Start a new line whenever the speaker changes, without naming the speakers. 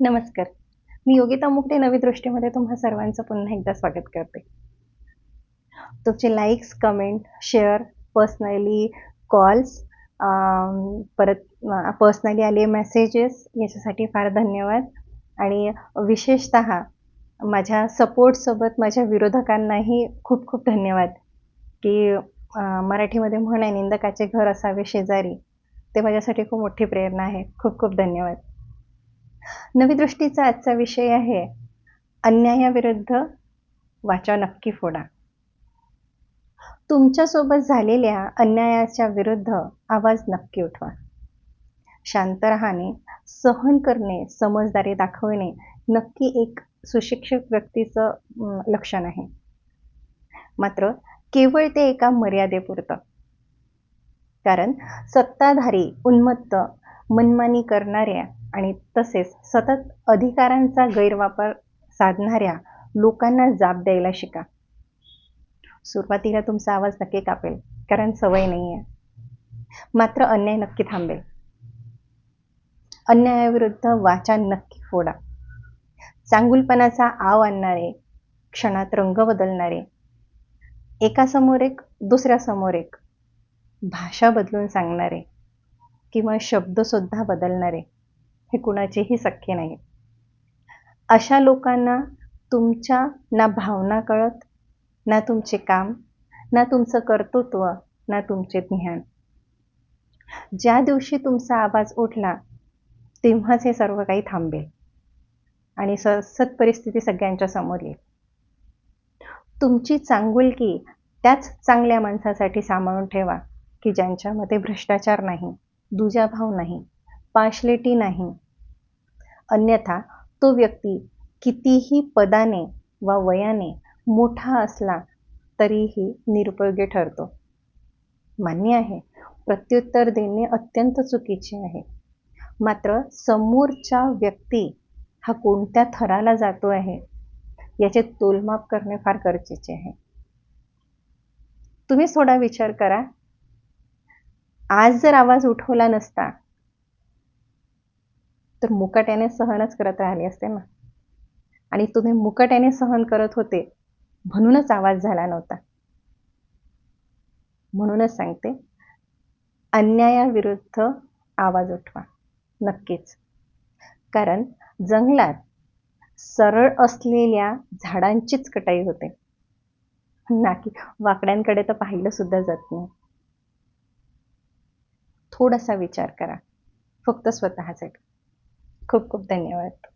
नमस्कार. मी योगिता मुक्ते नवी दृष्टीमध्ये तुम्हा सर्वांचं पुन्हा एकदा स्वागत करते. तुमचे likes comment share personally calls परत पर्सनली आले मेसेजेस याच्यासाठी फार धन्यवाद. आणि विशेषत माझ्या सपोर्टसोबत माझ्या विरोधकांनाही खूप खूप धन्यवाद. की मराठीमध्ये म्हण आहे निंदकाचे घर असावे शेजारी ते माझ्यासाठी खूप मोठी प्रेरणा आहे. खूप खूप धन्यवाद. नवी दृष्टीचा आजचा विषय आहे अन्यायाविरुद्ध वाचा नक्की फोडा. तुमच्यासोबत झालेल्या अन्यायाच्या विरुद्ध आवाज नक्की उठवा. शांत राहणे सहन करणे समजदारी दाखवणे नक्की एक सुशिक्षित व्यक्तीचं लक्षण आहे. मात्र केवळ ते एका मर्यादेपुरतं. कारण सत्ताधारी उन्मत्त मनमानी करणाऱ्या आणि तसेच सतत अधिकारांचा गैरवापर साधणाऱ्या लोकांना जाब द्यायला शिका. सुरुवातीला तुमचा आवाज नक्की कापेल कारण सवय नाही आहे मात्र अन्याय नक्की थांबेल. अन्यायाविरुद्ध वाचा नक्की फोडा. चांगुलपणाचा आव आणणारे क्षणात रंग बदलणारे एका समोर एक दुसऱ्यासमोर एक भाषा बदलून सांगणारे किंवा शब्दसुद्धा बदलणारे हे कुणाचेही शक्य नाही. अशा लोकांना तुमच्या ना भावना कळत ना तुमचे काम ना तुमचं कर्तृत्व ना तुमचे ज्ञान. ज्या दिवशी तुमचा आवाज उठला तेव्हाच हे सर्व काही थांबेल आणि सत परिस्थिती सगळ्यांच्या समोर येईल. तुमची चांगुलकी त्याच चांगल्या माणसासाठी सांभाळून ठेवा की ज्यांच्यामध्ये भ्रष्टाचार नाही दुजाभाव नाही पाशलेटी नाही. अन्यथा तो व्यक्ती कितीही पदाने वा वयाने मोठा असला तरीही निरुपयोगी ठरतो. मान्य आहे प्रत्युत्तर देणे अत्यंत चुकीचे आहे. मात्र समोरच्या व्यक्ती हा कोणत्या थराला जातो आहे याचे तोलमाप करणे फार गरजेचे आहे. तुम्ही थोडा विचार करा. आज जर आवाज उठवला नसता तर मुकाट्याने सहनच करत राहिले असते ना. आणि तुम्ही मुकाट्याने सहन करत होते म्हणूनच आवाज झाला नव्हता. म्हणूनच सांगते अन्यायाविरुद्ध आवाज उठवा नक्कीच. कारण जंगलात सरळ असलेल्या झाडांचीच कटाई होते. ना की वाकड्यांकडे तर पाहिलं सुद्धा जात नाही. थोडासा विचार करा फक्त स्वतःसाठी खूप खूप धन्यवाद.